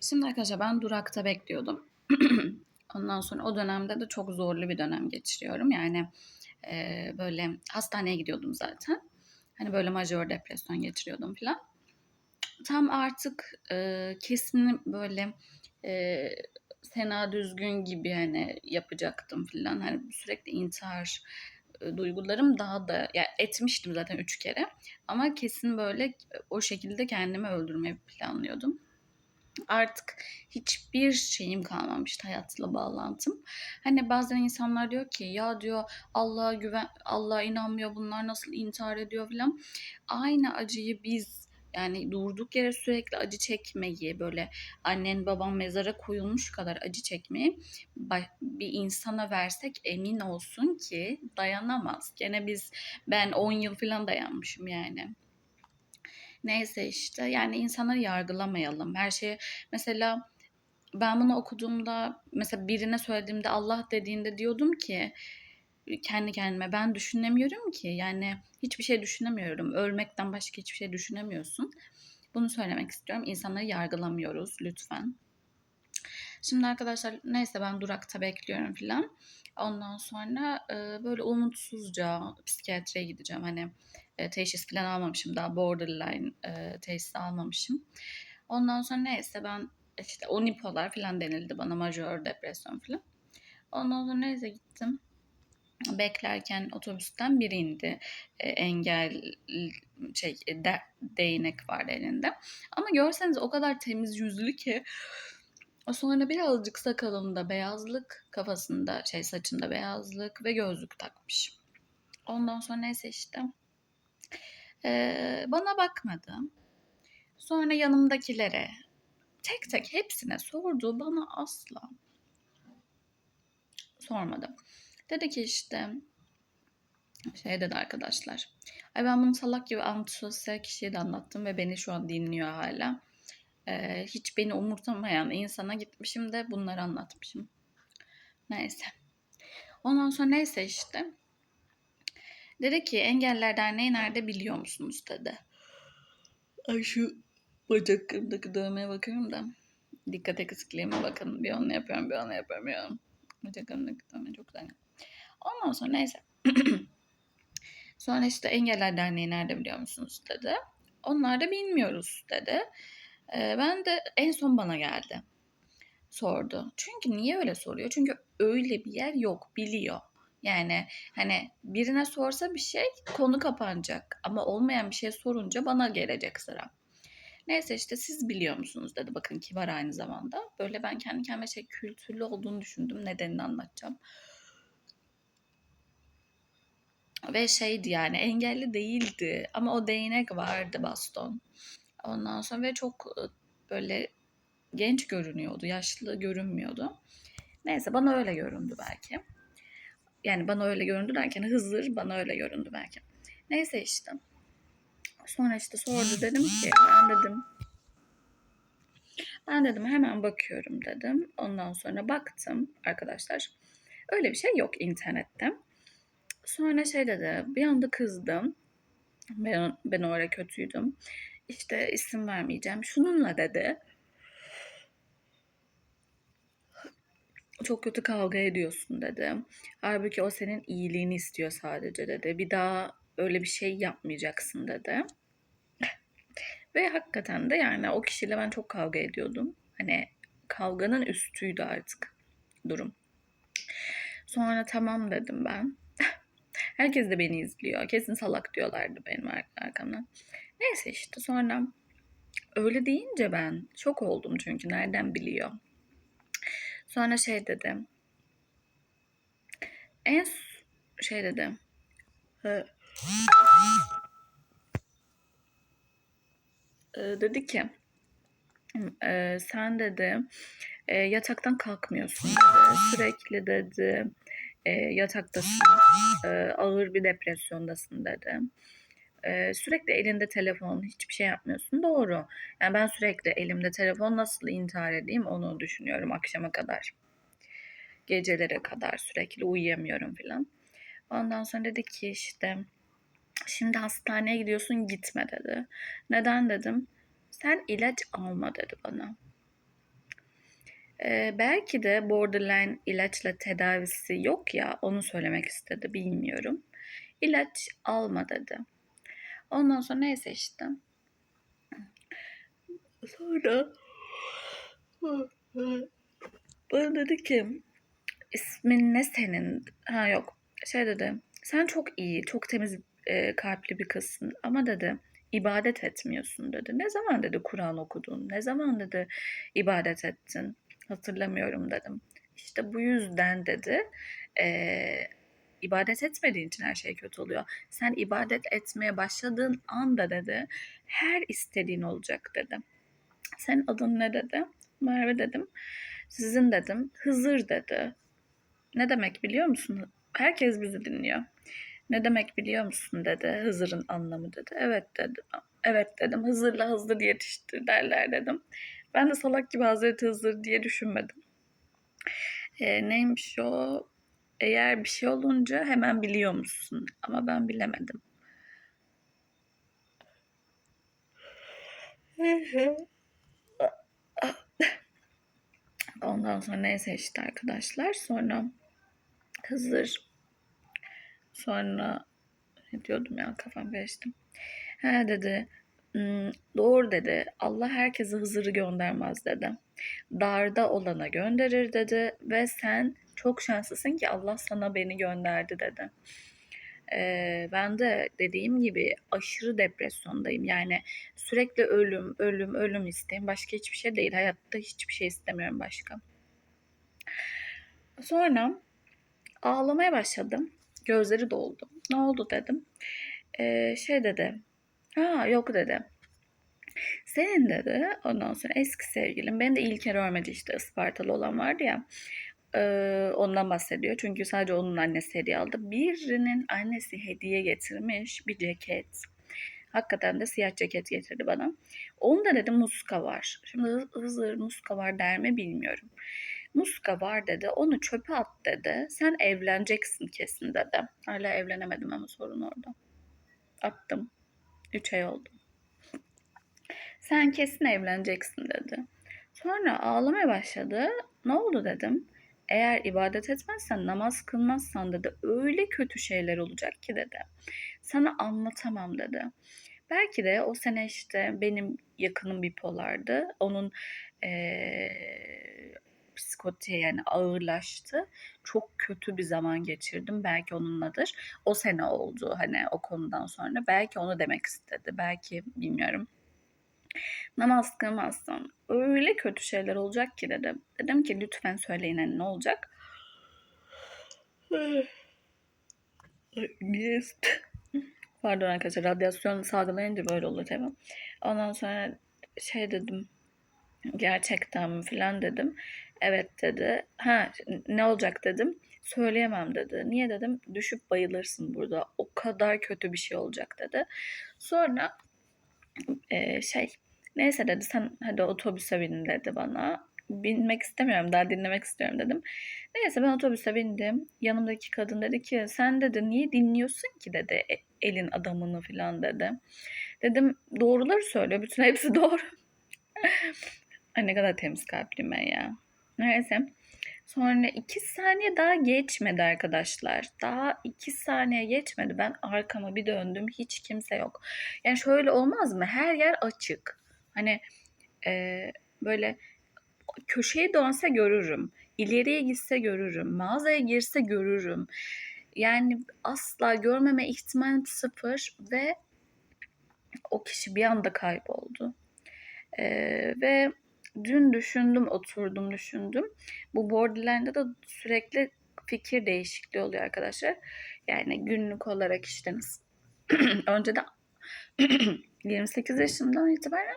Şimdi arkadaşlar ben durakta bekliyordum. Ondan sonra o dönemde de çok zorlu bir dönem geçiriyorum. Yani e, böyle hastaneye gidiyordum zaten. Hani böyle majör depresyon geçiriyordum falan. Tam artık e, kesin böyle e, Sena Düzgün gibi hani yapacaktım falan. Hani sürekli intihar e, duygularım daha da ya etmiştim zaten üç kere. Ama kesin böyle o şekilde kendimi öldürmeyi planlıyordum artık hiçbir şeyim kalmamıştı hayatla bağlantım. Hani bazen insanlar diyor ki ya diyor Allah'a güven Allah'a inanmıyor bunlar nasıl intihar ediyor falan. Aynı acıyı biz yani durduk yere sürekli acı çekmeyi böyle annen baban mezara koyulmuş kadar acı çekmeyi bir insana versek emin olsun ki dayanamaz. Gene biz ben 10 yıl falan dayanmışım yani. Neyse işte yani insanları yargılamayalım. Her şeye mesela ben bunu okuduğumda mesela birine söylediğimde Allah dediğinde diyordum ki kendi kendime ben düşünemiyorum ki yani hiçbir şey düşünemiyorum. Ölmekten başka hiçbir şey düşünemiyorsun. Bunu söylemek istiyorum. İnsanları yargılamıyoruz lütfen. Şimdi arkadaşlar neyse ben durakta bekliyorum filan. Ondan sonra e, böyle umutsuzca psikiyatriye gideceğim. Hani e, teşhis falan almamışım. Daha borderline e, almamışım. Ondan sonra neyse ben işte unipolar falan denildi bana majör depresyon falan. Ondan sonra neyse gittim. Beklerken otobüsten biri indi. E, engel şey de, değnek var elinde. Ama görseniz o kadar temiz yüzlü ki Sonra birazcık sakalında beyazlık, kafasında şey saçında beyazlık ve gözlük takmış. Ondan sonra neyse işte ee, bana bakmadı. Sonra yanımdakilere tek tek hepsine sordu. Bana asla sormadı. Dedi ki işte şey dedi arkadaşlar. Ay ben bunu salak gibi antisosyal kişiye de anlattım ve beni şu an dinliyor hala. Ee, hiç beni umursamayan insana gitmişim de bunları anlatmışım. Neyse. Ondan sonra neyse işte. Dedi ki Engeller Derneği nerede biliyor musunuz dedi. Ay şu bacaklarımdaki dövmeye bakıyorum da. Dikkat eksikliğime bakın. Bir onu yapıyorum, bir onu yapıyorum, bir onu. Bacaklarımdaki dövme çok güzel. Ondan sonra neyse. sonra işte Engeller Derneği nerede biliyor musunuz dedi. Onlar da bilmiyoruz dedi. Ee, ben de en son bana geldi. Sordu. Çünkü niye öyle soruyor? Çünkü öyle bir yer yok. Biliyor. Yani hani birine sorsa bir şey konu kapanacak. Ama olmayan bir şey sorunca bana gelecek sıra. Neyse işte siz biliyor musunuz dedi. Bakın ki var aynı zamanda. Böyle ben kendi kendime şey kültürlü olduğunu düşündüm. Nedenini anlatacağım. Ve şeydi yani engelli değildi. Ama o değnek vardı baston. Ondan sonra ve çok böyle genç görünüyordu. Yaşlı görünmüyordu. Neyse bana öyle göründü belki. Yani bana öyle göründü derken Hızır bana öyle göründü belki. Neyse işte. Sonra işte sordu dedim ki ben dedim ben dedim hemen bakıyorum dedim. Ondan sonra baktım arkadaşlar. Öyle bir şey yok internette. Sonra şey dedi bir anda kızdım. Ben, ben oraya kötüydüm. İşte isim vermeyeceğim. Şununla dedi. Çok kötü kavga ediyorsun dedi. Halbuki o senin iyiliğini istiyor sadece dedi. Bir daha öyle bir şey yapmayacaksın dedi. Ve hakikaten de yani o kişiyle ben çok kavga ediyordum. Hani kavganın üstüydü artık durum. Sonra tamam dedim ben. Herkes de beni izliyor. Kesin salak diyorlardı benim arkamdan. Neyse işte sonra öyle deyince ben şok oldum çünkü nereden biliyor. Sonra şey dedi. En şey dedi. Ee, dedi ki e, sen dedi e, yataktan kalkmıyorsun dedi. Sürekli dedi e, yataktasın. E, ağır bir depresyondasın dedi. E, sürekli elinde telefon, hiçbir şey yapmıyorsun. Doğru. Yani ben sürekli elimde telefon nasıl intihar edeyim onu düşünüyorum akşama kadar. Gecelere kadar sürekli uyuyamıyorum filan. Ondan sonra dedi ki işte şimdi hastaneye gidiyorsun gitme dedi. Neden dedim. Sen ilaç alma dedi bana. Eee, belki de borderline ilaçla tedavisi yok ya, onu söylemek istedi, bilmiyorum. İlaç alma dedi. Ondan sonra neyse işte. Sonra bana dedi ki ismin ne senin? Ha yok. Şey dedi. Sen çok iyi, çok temiz e, kalpli bir kızsın ama dedi ibadet etmiyorsun dedi. Ne zaman dedi Kur'an okudun? Ne zaman dedi ibadet ettin? Hatırlamıyorum dedim. İşte bu yüzden dedi e, ibadet etmediğin için her şey kötü oluyor. Sen ibadet etmeye başladığın anda dedi her istediğin olacak dedi. Senin adın ne dedi? Merve dedim. Sizin dedim. Hızır dedi. Ne demek biliyor musun? Herkes bizi dinliyor. Ne demek biliyor musun dedi. Hızır'ın anlamı dedi. Evet dedim. Evet dedim. Hızır'la Hızır yetiştir derler dedim. Ben de salak gibi Hazreti Hızır diye düşünmedim. E, neymiş o? Eğer bir şey olunca hemen biliyor musun? Ama ben bilemedim. Ondan sonra neyse işte arkadaşlar. Sonra Hızır. Sonra ne diyordum ya kafam karıştı. He dedi. "Hmm, Doğru dedi. Allah herkese Hızır'ı göndermez dedi. Darda olana gönderir dedi ve sen çok şanslısın ki Allah sana beni gönderdi dedi. Ee, ben de dediğim gibi aşırı depresyondayım. Yani sürekli ölüm, ölüm, ölüm isteğim. Başka hiçbir şey değil. Hayatta hiçbir şey istemiyorum başka. Sonra ağlamaya başladım. Gözleri doldu. Ne oldu dedim. Ee, şey dedi. Ha yok dedi. Senin dedi ondan sonra eski sevgilin beni de İlker örmedi işte Ispartalı olan vardı ya ee, ondan bahsediyor. Çünkü sadece onun annesi hediye aldı. Birinin annesi hediye getirmiş bir ceket. Hakikaten de siyah ceket getirdi bana. Onda dedi muska var. Şimdi Hızır muska var der mi bilmiyorum. Muska var dedi. Onu çöpe at dedi. Sen evleneceksin kesin dedi. Hala evlenemedim ama sorun orada. Attım. Üç ay oldu. Sen kesin evleneceksin dedi. Sonra ağlamaya başladı. Ne oldu dedim. Eğer ibadet etmezsen, namaz kılmazsan dedi. Öyle kötü şeyler olacak ki dedi. Sana anlatamam dedi. Belki de o sene işte benim yakınım bipolardı. Onun ee, psikotiğe yani ağırlaştı. Çok kötü bir zaman geçirdim. Belki onunladır. O sene oldu hani o konudan sonra. Belki onu demek istedi. Belki bilmiyorum. Namaz kılmazsan öyle kötü şeyler olacak ki dedim. Dedim ki lütfen söyleyin hani ne olacak? Pardon arkadaşlar radyasyon salgılayınca böyle olur tabii. Ondan sonra şey dedim gerçekten mi falan dedim. Evet dedi. Ha ne olacak dedim. Söyleyemem dedi. Niye dedim? Düşüp bayılırsın burada. O kadar kötü bir şey olacak dedi. Sonra e, şey neyse dedi sen hadi otobüse bin dedi bana. Binmek istemiyorum daha dinlemek istiyorum dedim. Neyse ben otobüse bindim. Yanımdaki kadın dedi ki sen dedi niye dinliyorsun ki dedi e, elin adamını falan dedi. Dedim doğruları söyle bütün hepsi doğru. Ay ne kadar temiz kalpliyim ben ya. Neyse. Sonra iki saniye daha geçmedi arkadaşlar. Daha iki saniye geçmedi. Ben arkama bir döndüm. Hiç kimse yok. Yani şöyle olmaz mı? Her yer açık. Hani e, böyle köşeye dönse görürüm. İleriye gitse görürüm. Mağazaya girse görürüm. Yani asla görmeme ihtimalim sıfır ve o kişi bir anda kayboldu. E, ve dün düşündüm, oturdum düşündüm. Bu borderline'da da sürekli fikir değişikliği oluyor arkadaşlar. Yani günlük olarak işte önce de 28 yaşımdan itibaren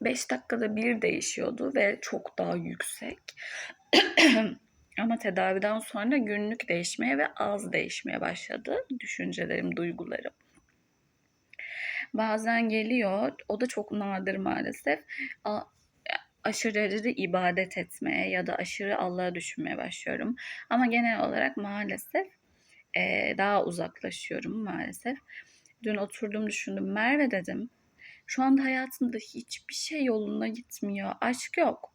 5 dakikada bir değişiyordu ve çok daha yüksek. Ama tedaviden sonra günlük değişmeye ve az değişmeye başladı düşüncelerim, duygularım. Bazen geliyor, o da çok nadir maalesef. A- aşırı ibadet etmeye ya da aşırı Allah'a düşünmeye başlıyorum. Ama genel olarak maalesef e, daha uzaklaşıyorum maalesef. Dün oturdum düşündüm. Merve dedim. şu anda hayatımda hiçbir şey yoluna gitmiyor. Aşk yok.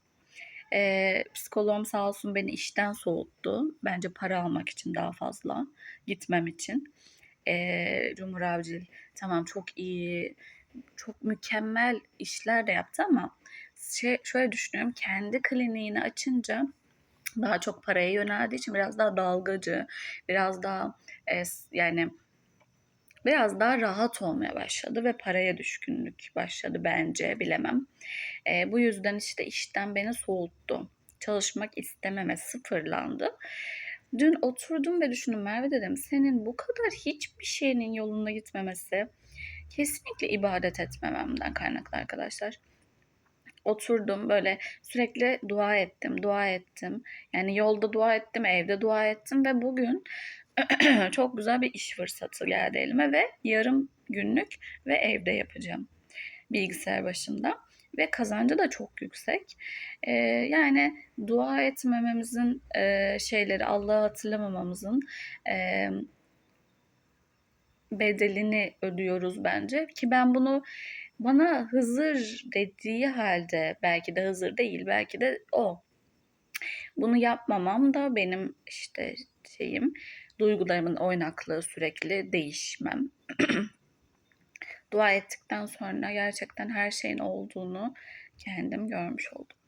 Ee, psikoloğum sağ olsun beni işten soğuttu. Bence para almak için daha fazla. Gitmem için. Ee, Cumhur Avcil tamam çok iyi, çok mükemmel işler de yaptı ama şey, şöyle düşünüyorum. Kendi kliniğini açınca daha çok paraya yöneldiği için biraz daha dalgacı, biraz daha e, yani biraz daha rahat olmaya başladı ve paraya düşkünlük başladı bence bilemem. E, bu yüzden işte işten beni soğuttu. Çalışmak istememe sıfırlandı. Dün oturdum ve düşündüm Merve dedim senin bu kadar hiçbir şeyinin yolunda gitmemesi kesinlikle ibadet etmememden kaynaklı arkadaşlar. Oturdum böyle sürekli dua ettim, dua ettim. Yani yolda dua ettim, evde dua ettim ve bugün çok güzel bir iş fırsatı geldi elime ve yarım günlük ve evde yapacağım bilgisayar başında ve kazancı da çok yüksek. Ee, yani dua etmememizin e, şeyleri, Allah'ı hatırlamamamızın e, bedelini ödüyoruz bence ki ben bunu bana Hızır dediği halde belki de Hızır değil belki de o. Bunu yapmamam da benim işte şeyim duygularımın oynaklığı sürekli değişmem. Dua ettikten sonra gerçekten her şeyin olduğunu kendim görmüş oldum.